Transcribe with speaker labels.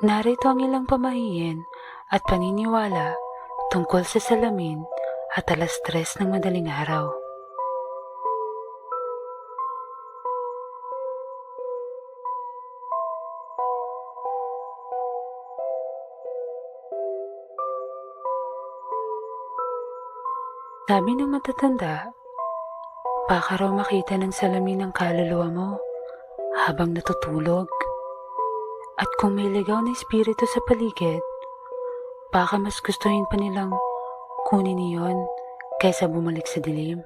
Speaker 1: Narito ang ilang pamahiin at paniniwala tungkol sa salamin at alas tres ng madaling araw. Sabi ng matatanda, baka raw makita ng salamin ang kaluluwa mo habang natutulog. At kung may ligaw na espiritu sa paligid, baka mas gustuhin pa nilang kunin iyon kaysa bumalik sa dilim.